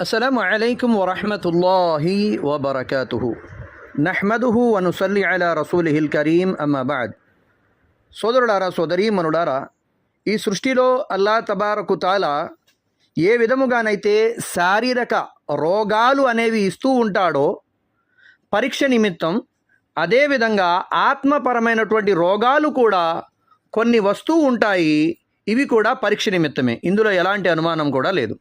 السلام عليكم ورحمة الله وبركاته نحمده ونصلي على رسوله الكريم أما بعد సోదరుడారా సోదరీ మనుడారా ఈ సృష్టిలో అల్లా తబారకు తాలా ఏ విధముగానైతే శారీరక రోగాలు అనేవి ఇస్తూ ఉంటాడో పరీక్ష నిమిత్తం అదేవిధంగా ఆత్మపరమైనటువంటి రోగాలు కూడా కొన్ని వస్తూ ఉంటాయి ఇవి కూడా పరీక్ష నిమిత్తమే ఇందులో ఎలాంటి అనుమానం కూడా లేదు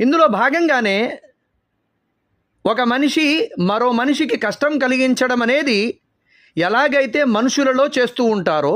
ఇందులో భాగంగానే ఒక మనిషి మరో మనిషికి కష్టం కలిగించడం అనేది ఎలాగైతే మనుషులలో చేస్తూ ఉంటారో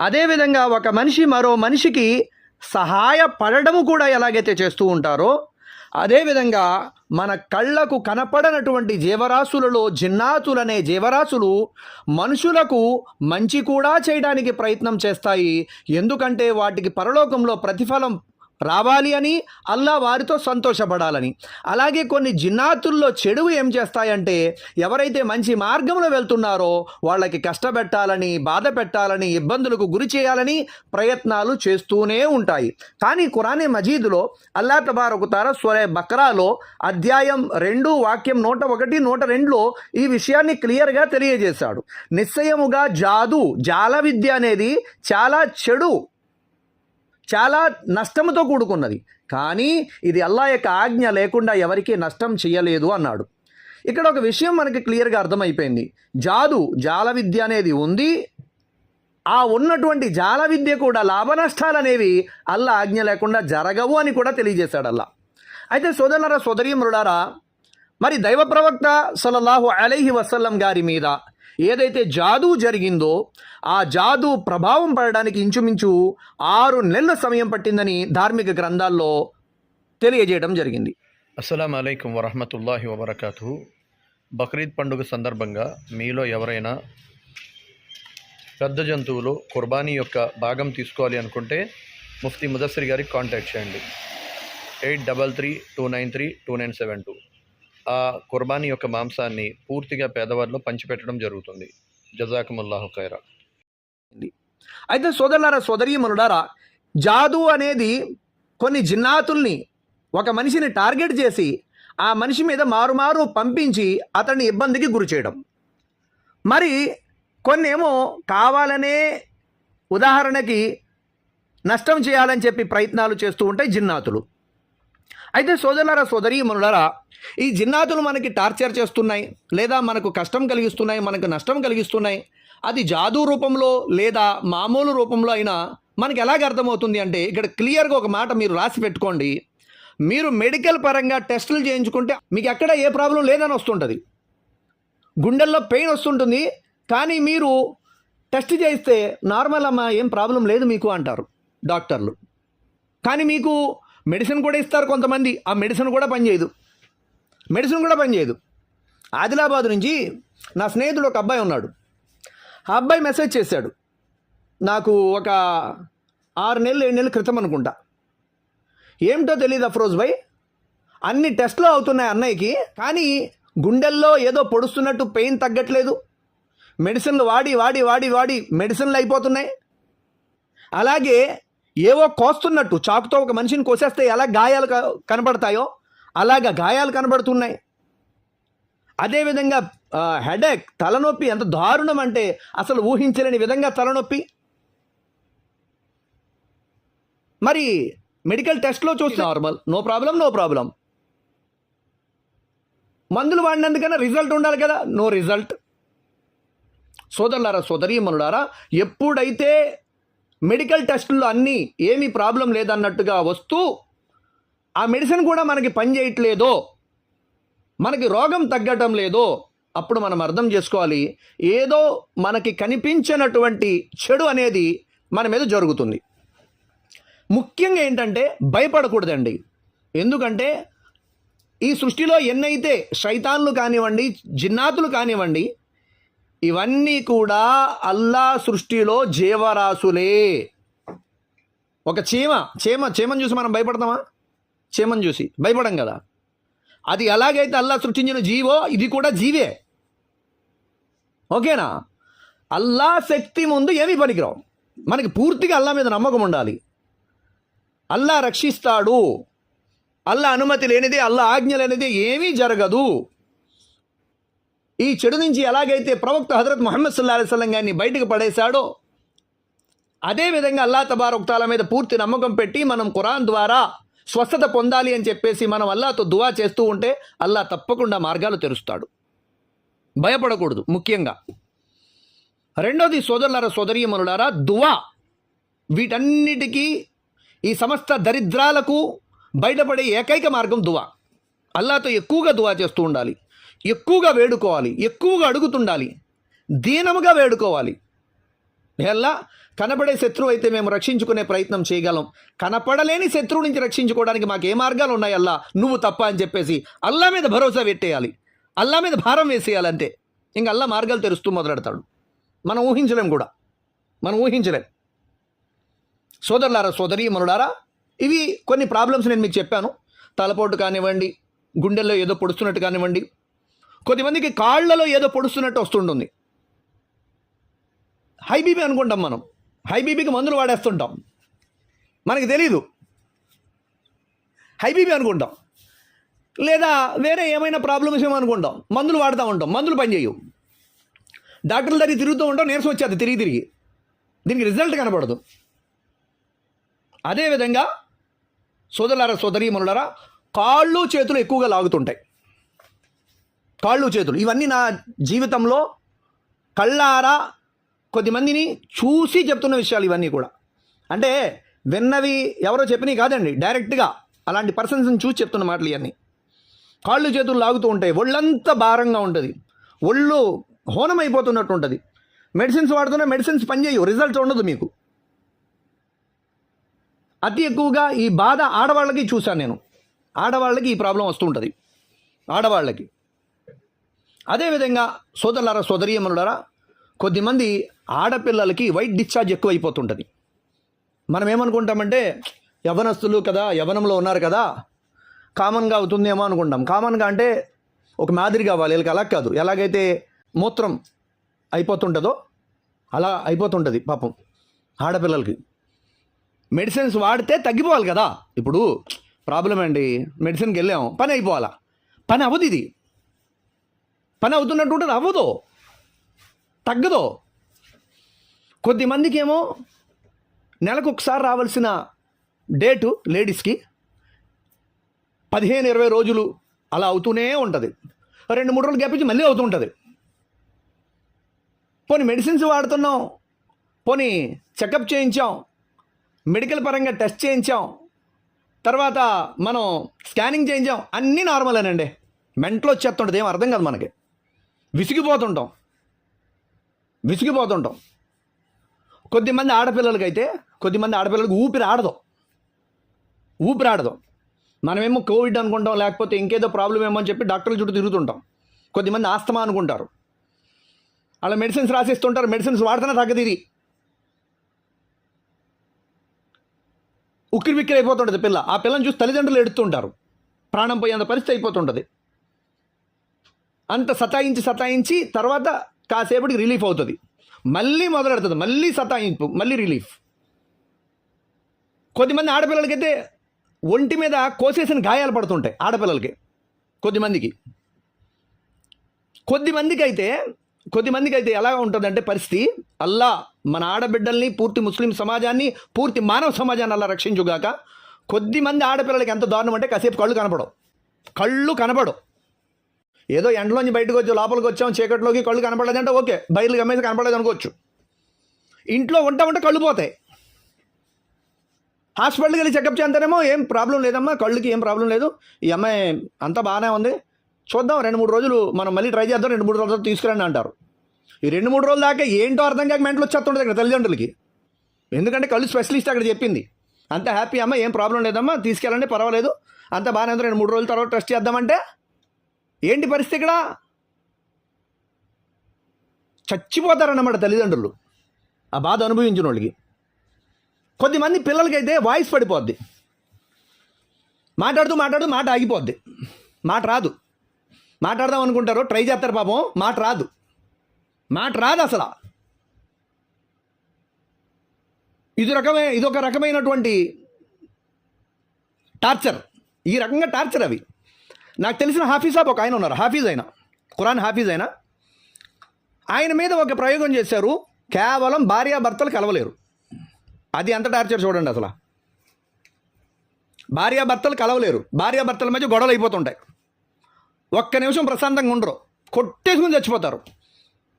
అదేవిధంగా ఒక మనిషి మరో మనిషికి సహాయపడము కూడా ఎలాగైతే చేస్తూ ఉంటారో అదేవిధంగా మన కళ్ళకు కనపడనటువంటి జీవరాశులలో జిన్నాతులనే జీవరాశులు మనుషులకు మంచి కూడా చేయడానికి ప్రయత్నం చేస్తాయి. ఎందుకంటే వాటికి పరలోకంలో ప్రతిఫలం రావాలి అని అల్లా వారితో సంతోషపడాలని. అలాగే కొన్ని జిన్నాతుల్లో చెడు ఏం చేస్తాయంటే ఎవరైతే మంచి మార్గంలో వెళ్తున్నారో వాళ్ళకి కష్టపెట్టాలని బాధ పెట్టాలని ఇబ్బందులకు గురి చేయాలని ప్రయత్నాలు చేస్తూనే ఉంటాయి. కానీ కురానే మజీదులో అల్లా తబారకుతార సొరే బక్రాలో అధ్యాయం రెండు వాక్యం నూట ఒకటి నూట రెండులో ఈ విషయాన్ని క్లియర్గా తెలియజేశాడు. నిశ్చయముగా జాదు జాల విద్య అనేది చాలా చెడు చాలా నష్టంతో కూడుకున్నది. కానీ ఇది అల్లా యొక్క ఆజ్ఞ లేకుండా ఎవరికీ నష్టం చేయలేదు అన్నాడు. ఇక్కడ ఒక విషయం మనకి క్లియర్గా అర్థమైపోయింది. జాదు జాల విద్య అనేది ఉంది. ఆ ఉన్నటువంటి జాల విద్య కూడా లాభ నష్టాలు అనేవి అల్లా ఆజ్ఞ లేకుండా జరగవు అని కూడా తెలియజేశాడు అల్లా. అయితే సోదరులారా మృడారా మరి దైవ ప్రవక్త సలల్లాహు అలైహి వసల్లం గారి మీద ఏదైతే జాదూ జరిగిందో ఆ జాదూ ప్రభావం పడడానికి ఇంచుమించు ఆరు నెలల సమయం పట్టిందని ధార్మిక గ్రంథాల్లో తెలియజేయడం జరిగింది. అస్సలం అయికం వరహమతుల్లాహి వబర్కాతు బక్రీద్ పండుగ సందర్భంగా మీలో ఎవరైనా పెద్ద జంతువులు కుర్బానీ యొక్క భాగం తీసుకోవాలి అనుకుంటే ముఫ్తీ ముదస్సరి గారికి కాంటాక్ట్ చేయండి. Eight double three two nine three two nine seven two. ఆ కుర్బానీ యొక్క మాంసాన్ని పూర్తిగా పేదవారిలో పంచిపెట్టడం జరుగుతుంది. జజాకముల్లాహు ఖైరా. అయితే సోదరులారా సోదరీమనుడారా జాదు అనేది కొన్ని జిన్నాతుల్ని ఒక మనిషిని టార్గెట్ చేసి ఆ మనిషి మీద మారుమారు పంపించి అతన్ని ఇబ్బందికి గురి చేయడం. మరి కొన్ని ఏమో కావాలనే ఉదాహరణకి నష్టం చేయాలని చెప్పి ప్రయత్నాలు చేస్తూ ఉంటాయి జిన్నాతులు. అయితే సోదరులారా సోదరీమనులారా ఈ జిన్నాతులు మనకి టార్చర్ చేస్తున్నాయి లేదా మనకు కష్టం కలిగిస్తున్నాయి మనకు నష్టం కలిగిస్తున్నాయి. అది జాదూ రూపంలో లేదా మామూలు రూపంలో అయినా మనకి ఎలాగ అర్థమవుతుంది అంటే ఇక్కడ క్లియర్గా ఒక మాట మీరు రాసి పెట్టుకోండి. మీరు మెడికల్ పరంగా టెస్టులు చేయించుకుంటే మీకు ఎక్కడ ఏ ప్రాబ్లం లేదని వస్తుంటుంది. గుండెల్లో పెయిన్ వస్తుంటుంది కానీ మీరు టెస్ట్ చేయిస్తే నార్మల్ అమ్మా ఏం ప్రాబ్లం లేదు మీకు అంటారు డాక్టర్లు. కానీ మీకు మెడిసిన్ కూడా ఇస్తారు కొంతమంది ఆ మెడిసిన్ కూడా పనిచేయదు. మెడిసిన్ కూడా పనిచేయదు ఆదిలాబాద్ నుంచి నా స్నేహితుడు ఒక అబ్బాయి ఉన్నాడు. ఆ అబ్బాయి మెసేజ్ చేశాడు. నాకు ఒక ఆరు నెలలు ఏడు నెలల క్రితం అనుకుంటా. ఏమిటో తెలియదు అఫ్రోజ్ భాయ్ అన్ని టెస్ట్లు అవుతున్నాయి అన్నయ్యకి కానీ గుండెల్లో ఏదో పొడుస్తున్నట్టు పెయిన్ తగ్గట్లేదు. మెడిసిన్లు వాడి వాడి వాడి వాడి మెడిసిన్లు అయిపోతున్నాయి. అలాగే ఏవో కోస్తున్నట్టు చాకుతో ఒక మనిషిని కోసేస్తే ఎలా గాయాలు కనబడతాయో అలాగా గాయాలు కనబడుతున్నాయి. అదేవిధంగా హెడేక్ తలనొప్పి ఎంత దారుణం అంటే అసలు ఊహించలేని విధంగా తలనొప్పి. మరి మెడికల్ టెస్ట్లో చూస్తే normal no problem no problem మందులు వాడినందుకన్నా రిజల్ట్ ఉండాలి కదా నో రిజల్ట్ సోదరులారా సోదరీమనులారా ఎప్పుడైతే మెడికల్ టెస్టుల్లో అన్నీ ఏమీ ప్రాబ్లం లేదన్నట్టుగా వస్తూ ఆ మెడిసిన్ కూడా మనకి పని చేయట్లేదో మనకి రోగం తగ్గటం లేదో అప్పుడు మనం అర్థం చేసుకోవాలి. ఏదో మనకి కనిపించినటువంటి చెడు అనేది మన మీద జరుగుతుంది. ముఖ్యంగా ఏంటంటే భయపడకూడదండి. ఎందుకంటే ఈ సృష్టిలో ఎన్నైతే శైతాన్లు కానివ్వండి జిన్నాతులు కానివ్వండి ఇవన్నీ కూడా అల్లా సృష్టిలో జీవరాశులే. ఒక చీమ చీమ చీమను చూసి మనం భయపడతామా? చీమను చూసి భయపడం కదా. అది ఎలాగైతే అల్లా సృష్టించిన జీవో ఇది కూడా జీవే. ఓకేనా? అల్లా శక్తి ముందు ఏమీ పనికిరావు. మనకి పూర్తిగా అల్లా మీద నమ్మకం ఉండాలి. అల్లా రక్షిస్తాడు. అల్లా అనుమతి లేనిదే అల్లా ఆజ్ఞ లేనిదే ఏమీ జరగదు. ఈ చెడు నుంచి ఎలాగైతే ప్రవక్త హజరత్ మొహమ్మద్ సల్లా అలైస్లం గారిని బయటకు పడేశాడో అదేవిధంగా అల్లా తబారొక్తాల మీద పూర్తి నమ్మకం పెట్టి మనం ఖురాన్ ద్వారా స్వస్థత పొందాలి అని చెప్పేసి మనం అల్లాతో దువా చేస్తూ ఉంటే అల్లా తప్పకుండా మార్గాలు తెరుస్తాడు. భయపడకూడదు ముఖ్యంగా. రెండోది సోదరులారా సోదరీయమనులారా దువా. వీటన్నిటికీ ఈ సమస్త దరిద్రాలకు బయటపడే ఏకైక మార్గం దువా. అల్లాతో ఎక్కువగా దువా చేస్తూ ఉండాలి. ఎక్కువగా వేడుకోవాలి ఎక్కువగా అడుగుతుండాలి. దీనముగా వేడుకోవాలి. ఎలా కనపడే శత్రువు అయితే మేము రక్షించుకునే ప్రయత్నం చేయగలం. కనపడలేని శత్రువు నుంచి రక్షించుకోవడానికి మాకు ఏ మార్గాలు ఉన్నాయి అల్లా? నువ్వు తప్ప అని చెప్పేసి అల్లా మీద భరోసా పెట్టేయాలి. అల్లా మీద భారం వేసేయాలంటే ఇంక అల్లా మార్గాలు తెరుస్తూ మొదలెడతాడు. మనం ఊహించలేం కూడా. మనం ఊహించలేం. సోదరులారా సోదరి మనుడారా ఇవి కొన్ని ప్రాబ్లమ్స్ నేను మీకు చెప్పాను. తలపోటు కానివ్వండి గుండెల్లో ఏదో పొడుస్తున్నట్టు కానివ్వండి కొద్దిమందికి కాళ్ళలో ఏదో పొడుస్తున్నట్టు వస్తుంటుంది. హై బీపీ అనుకుంటాం మనం. హై బీపీకి మందులు వాడేస్తుంటాం. మనకి తెలీదు. హై బీపీ అనుకుంటాం. లేదా వేరే ఏమైనా ప్రాబ్లమ్స్ ఏమో అనుకుంటాం. మందులు వాడుతూ ఉంటాం. మందులు పనిచేయవు డాక్టర్ల దగ్గర తిరుగుతూ ఉంటాం. నీరసం వచ్చేది తిరిగి తిరిగి. దీనికి రిజల్ట్ కనపడదు అదేవిధంగా సోదరులారా సోదరీమనులారా కాళ్ళు చేతులు ఎక్కువగా లాగుతుంటాయి. కాళ్ళు చేతులు. ఇవన్నీ నా జీవితంలో కళ్ళారా కొద్దిమందిని చూసి చెప్తున్న విషయాలు ఇవన్నీ కూడా. అంటే విన్నవి ఎవరో చెప్పినవి కాదండి డైరెక్ట్గా అలాంటి పర్సన్స్ని చూసి చెప్తున్న మాటలు ఇవన్నీ. కాళ్ళు చేతులు లాగుతూ ఉంటాయి ఒళ్ళంతా భారంగా ఉంటుంది ఒళ్ళు హోనం అయిపోతున్నట్టు ఉంటుంది. మెడిసిన్స్ వాడుతున్న మెడిసిన్స్ పనిచేయవు రిజల్ట్ ఉండదు మీకు. అతి ఎక్కువగా ఈ బాధ ఆడవాళ్ళకి చూశాను నేను. ఆడవాళ్ళకి ఈ ప్రాబ్లం వస్తుంటుంది ఆడవాళ్ళకి. అదేవిధంగా సోదరులారా సోదరీయమనులారా కొద్దిమంది ఆడపిల్లలకి వైట్ డిశ్చార్జ్ ఎక్కువ అయిపోతుంటుంది మనం ఏమనుకుంటామంటే యవనస్తులు కదా యవనంలో ఉన్నారు కదా కామన్గా అవుతుందేమో అనుకుంటాం. కామన్గా అంటే ఒక మాదిరి కావాలి వీళ్ళకి అలా కాదు. ఎలాగైతే మూత్రం అయిపోతుంటుందో అలా అయిపోతుంటుంది పాపం ఆడపిల్లలకి. మెడిసిన్స్ వాడితే తగ్గిపోవాలి కదా. ఇప్పుడు ప్రాబ్లం అండి మెడిసిన్కి వెళ్ళాం పని అయిపోవాలా? పని అవ్వదు ఇది. పని అవుతున్నట్టు ఉంటుంది అవ్వదు. తగ్గదు. కొద్దిమందికి ఏమో నెలకు ఒకసారి రావాల్సిన డేటు లేడీస్కి పదిహేను ఇరవై రోజులు అలా అవుతూనే ఉంటుంది. రెండు మూడు రోజులు గెప్పించి మళ్ళీ అవుతుంటుంది పోనీ మెడిసిన్స్ వాడుతున్నాం పోనీ చెకప్ చేయించాం మెడికల్ పరంగా టెస్ట్ చేయించాం తర్వాత మనం స్కానింగ్ చేయించాం అన్నీ నార్మలేనండి. మెంట్లో వచ్చేస్తుంటుంది ఏం అర్థం కాదు మనకి. విసిగిపోతుంటాం. విసిగిపోతుంటాం. కొద్దిమంది ఆడపిల్లలకైతే కొద్దిమంది ఆడపిల్లలకు ఊపిరి ఆడదు. ఊపిరి ఆడదు. మనమేమో కోవిడ్ అనుకుంటాం లేకపోతే ఇంకేదో ప్రాబ్లం ఏమో అని చెప్పి డాక్టర్ల చుట్టూ తిరుగుతుంటాం. కొద్దిమంది ఆస్తమా అనుకుంటారు. అలా మెడిసిన్స్ రాసిస్తుంటారు మెడిసిన్స్ వాడుతున్నా తగ్గదిది. ఉక్కిరి బిక్కిరి అయిపోతుంటుంది పిల్ల. ఆ పిల్లని చూసి తల్లిదండ్రులు ఎడుతుంటారు. ప్రాణం పోయేంత పరిస్థితి అయిపోతుంటుంది. అంత సతాయించి సతాయించి తర్వాత కాసేపటికి రిలీఫ్ అవుతుంది. మళ్ళీ మొదలెడుతుంది. మళ్ళీ సతాయింపు. మళ్ళీ రిలీఫ్. కొద్దిమంది ఆడపిల్లలకైతే ఒంటి మీద కోసేసిన గాయాలు పడుతుంటాయి ఆడపిల్లలకి. కొద్దిమందికి. కొద్దిమందికి అయితే కొద్దిమందికి అయితే ఎలా ఉంటుందంటే పరిస్థితి అల్లా మన ఆడబిడ్డల్ని పూర్తి ముస్లిం సమాజాన్ని పూర్తి మానవ సమాజాన్ని అలా రక్షించుగాక కొద్దిమంది ఆడపిల్లలకి ఎంత దారుణం అంటే కాసేపు కళ్ళు కనపడవు. కళ్ళు కనపడవు. ఏదో ఎండలోంచి బయటకు వచ్చి లోపలికి వచ్చాం చీకట్లోకి కళ్ళు కనపడలేదంటే ఓకే బయలు గమ్మేసి కనపడలేదు అనుకోవచ్చు. ఇంట్లో ఉంటా ఉంటే కళ్ళు పోతాయి. హాస్పిటల్కి వెళ్ళి చెకప్ చేస్తానేమో ఏం ప్రాబ్లం లేదమ్మా కళ్ళుకి ఏం ప్రాబ్లం లేదు. ఈ అమ్మాయి అంతా బాగానే ఉంది. చూద్దాం రెండు మూడు రోజులు మనం మళ్ళీ ట్రై చేద్దాం రెండు మూడు రోజులు తీసుకురండి అంటారు. ఈ రెండు మూడు రోజుల దాకా ఏంటో అర్థం కాక మెంటలు వచ్చేస్తుంటుంది ఇక్కడ తల్లిదండ్రులకి. ఎందుకంటే కళ్ళు స్పెషలిస్ట్ అక్కడ చెప్పింది. అంత హ్యాపీ అమ్మ ఏం ప్రాబ్లం లేదమ్మా తీసుకెళ్ళండి పర్వాలేదు. అంత బాగానే ఉంది రెండు మూడు రోజుల తర్వాత టెస్ట్ చేద్దామంటే ఏంటి పరిస్థితి ఇక్కడ? చచ్చిపోతారన్నమాట తల్లిదండ్రులు. ఆ బాధ అనుభవించిన వాళ్ళకి. కొద్దిమంది పిల్లలకైతే వాయిస్ పడిపోద్ది. మాట్లాడుతూ మాట్లాడుతూ మాట ఆగిపోద్ది. మాట రాదు. మాట్లాడదాం అనుకుంటారు ట్రై చేస్తారు పాపం మాట రాదు. మాట రాదు అసలు. ఇది రకమే ఇదొక రకమైనటువంటి టార్చర్. ఈ రకంగా టార్చర్ అవి. నాకు తెలిసిన హాఫీజ్ సాబ్ ఒక ఆయన ఉన్నారు హాఫీజ్ ఆయన. ఖురాన్ హాఫీజ్ అయినా ఆయన మీద ఒక ప్రయోగం చేశారు కేవలం భార్యాభర్తలు కలవలేరు. అది ఎంత టార్చర్ చూడండి అసలు. భార్యాభర్తలు కలవలేరు భార్యాభర్తల మధ్య గొడవలు అయిపోతుంటాయి. ఒక్క నిమిషం ప్రశాంతంగా ఉండరు కొట్టేసుకుని చచ్చిపోతారు.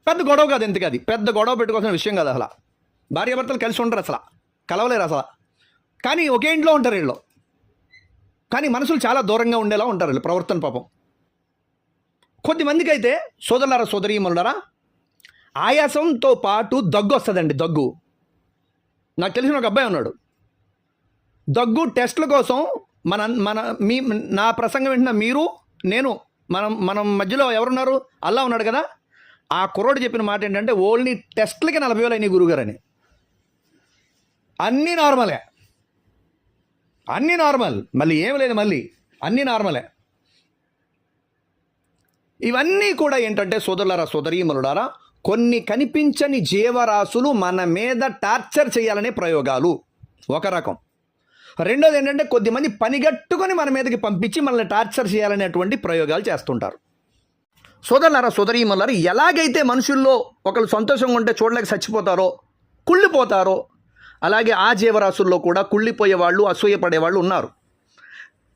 పెద్ద గొడవ కాదు ఎందుకు అది పెద్ద గొడవ పెట్టుకోవాల్సిన విషయం కాదు అసలు. భార్యాభర్తలు కలిసి ఉండరు అసలు కలవలేరు అసలు. కానీ ఒకే ఇంట్లో ఉంటారు వీళ్ళు. కానీ మనసులు చాలా దూరంగా ఉండేలా ఉంటారు వీళ్ళు ప్రవర్తన పాపం. కొద్దిమందికి అయితే సోదరులారా సోదరీమనులారా ఆయాసంతో పాటు దగ్గు వస్తుందండి దగ్గు. నాకు తెలిసిన ఒక అబ్బాయి ఉన్నాడు. దగ్గు టెస్ట్ల కోసం మన మన మీ నా ప్రసంగం వింటున్న మీరు నేను మనం మనం మధ్యలో ఎవరున్నారు? అల్లా ఉన్నాడు కదా. ఆ కుర్రోడు చెప్పిన మాట ఏంటంటే ఓన్లీ టెస్ట్లకి నలభై వేలు అయినాయి గురుగారని. అన్నీ నార్మలే. అన్నీ నార్మల్. మళ్ళీ ఏం లేదు మళ్ళీ. అన్నీ నార్మలే. ఇవన్నీ కూడా ఏంటంటే సోదరులారా సోదరీమలుడారా కొన్ని కనిపించని జీవరాశులు మన మీద టార్చర్ చేయాలనే ప్రయోగాలు. ఒక రకం. రెండోది ఏంటంటే కొద్దిమంది పనిగట్టుకొని మన మీదకి పంపించి మనల్ని టార్చర్ చేయాలనేటువంటి ప్రయోగాలు చేస్తుంటారు. సోదరులారా సోదరీమలారా ఎలాగైతే మనుషుల్లో ఒకళ్ళు సంతోషంగా ఉంటే చూడలేక చచ్చిపోతారో కుళ్ళిపోతారో అలాగే ఆ జీవరాశుల్లో కూడా కుళ్ళిపోయే వాళ్ళు అసూయపడే వాళ్ళు ఉన్నారు.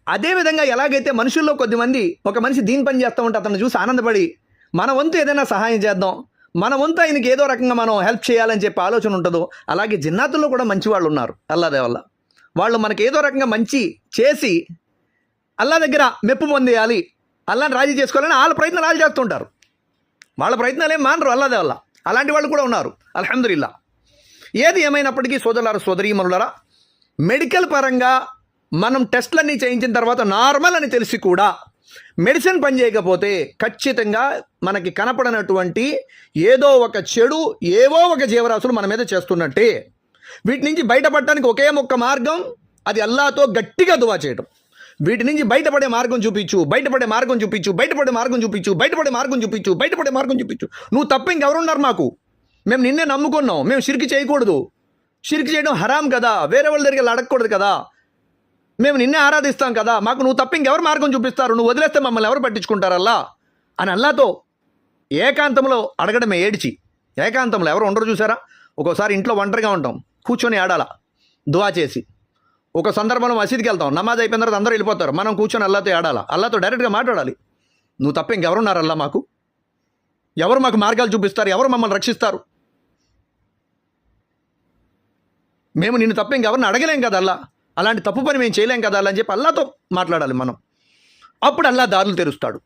అదేవిధంగా ఎలాగైతే మనుషుల్లో కొద్దిమంది ఒక మనిషి దీని పని చేస్తూ ఉంటే అతను చూసి ఆనందపడి మన వంతు ఏదైనా సహాయం చేద్దాం మన వంతు ఆయనకి ఏదో రకంగా మనం హెల్ప్ చేయాలని చెప్పి ఆలోచన ఉంటుందో. అలాగే జిన్నాతుల్లో కూడా మంచి వాళ్ళు ఉన్నారు అల్లాదే వల్ల వాళ్ళు మనకి ఏదో రకంగా మంచి చేసి అల్లా దగ్గర మెప్పు పొందేయాలి అల్లాని రాజీ చేసుకోవాలని వాళ్ళ ప్రయత్నాలు వాళ్ళు చేస్తుంటారు. వాళ్ళ ప్రయత్నాలు ఏం మానరు అల్లాదే వల్ల అలాంటి వాళ్ళు కూడా ఉన్నారు అల్హమ్దుల్లా ఏది ఏమైనప్పటికీ సోదరులారా సోదరీమనులరా మెడికల్ పరంగా మనం టెస్ట్లన్నీ చేయించిన తర్వాత నార్మల్ అని తెలిసి కూడా మెడిసిన్ పని చేయకపోతే ఖచ్చితంగా మనకి కనపడనటువంటి ఏదో ఒక చెడు ఏవో ఒక జీవరాశులు మన మీద చేస్తున్నట్టే. వీటి నుంచి బయటపడటానికి ఒకే ఒక్క మార్గం అది అల్లాతో గట్టిగా దువా చేయడం వీటి నుంచి బయటపడే మార్గం చూపించు బయటపడే మార్గం చూపించు బయటపడే మార్గం చూపించు బయటపడే మార్గం చూపించు బయటపడే మార్గం చూపించు. నువ్వు తప్ప ఇంకెవరున్నారు మాకు? మేము నిన్నే నమ్ముకున్నాం. మేము షిరికి చేయకూడదు. షిరికి చేయడం హరాం కదా. వేరే వాళ్ళ దగ్గర అడగకూడదు కదా. మేము నిన్నే ఆరాధిస్తాం కదా. మాకు నువ్వు తప్ప ఇంకెవరు మార్గం చూపిస్తారు. నువ్వు వదిలేస్తే మమ్మల్ని ఎవరు పట్టించుకుంటారల్లా అని అల్లాతో ఏకాంతంలో అడగడమే ఏడిచి ఏకాంతంలో ఎవరు ఉండరు చూసారా? ఒక్కోసారి ఇంట్లో ఒంటరిగా ఉంటాం. కూర్చొని ఆడాల దువా చేసి. ఒక సందర్భంలో మసీద్కి వెళ్తాం. నమాజ్ అయిపోయిన తర్వాత అందరూ వెళ్ళిపోతారు. మనం కూర్చొని అల్లాతో ఆడాలా అల్లాతో డైరెక్ట్గా మాట్లాడాలి. నువ్వు తప్ప ఇంకెవరున్నారు అల్లా మాకు? ఎవరు మాకు మార్గాలు చూపిస్తారు? ఎవరు మమ్మల్ని రక్షిస్తారు? మేము నిన్ను తప్ప ఇంకెవరిని అడగలేం కదా అల్లా. అలాంటి తప్పు పని మేము చేయలేం కదా అలా అని చెప్పి అల్లాతో మాట్లాడాలి మనం. అప్పుడు అల్లా దారులు తెరుస్తాడు.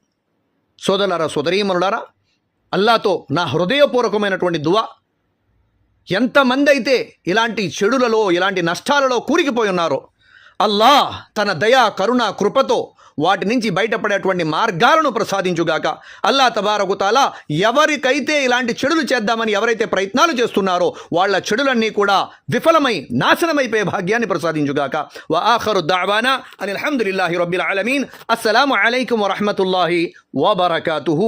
సోదరులారా సోదరీమనులారా అల్లాతో నా హృదయపూర్వకమైనటువంటి దువా ఎంతమంది అయితే ఇలాంటి చెడులలో ఇలాంటి నష్టాలలో కూరికిపోయి ఉన్నారో అల్లా తన దయా కరుణ కృపతో వాటి నుంచి బయటపడేటువంటి మార్గాలను ప్రసాదించుగాక. అల్లా తబారకుతాలా ఎవరికైతే ఇలాంటి చెడులు చేద్దామని ఎవరైతే ప్రయత్నాలు చేస్తున్నారో వాళ్ళ చెడులన్నీ కూడా విఫలమై నాశనమైపోయే భాగ్యాన్ని ప్రసాదించుగాక. వ ఆఖరు దావానా అని అల్హమ్దులిల్లాహి రబ్బిల్ ఆలమీన్. అస్సలం అలైకం వరహమతుల్లాహి వబర్కాతుహు.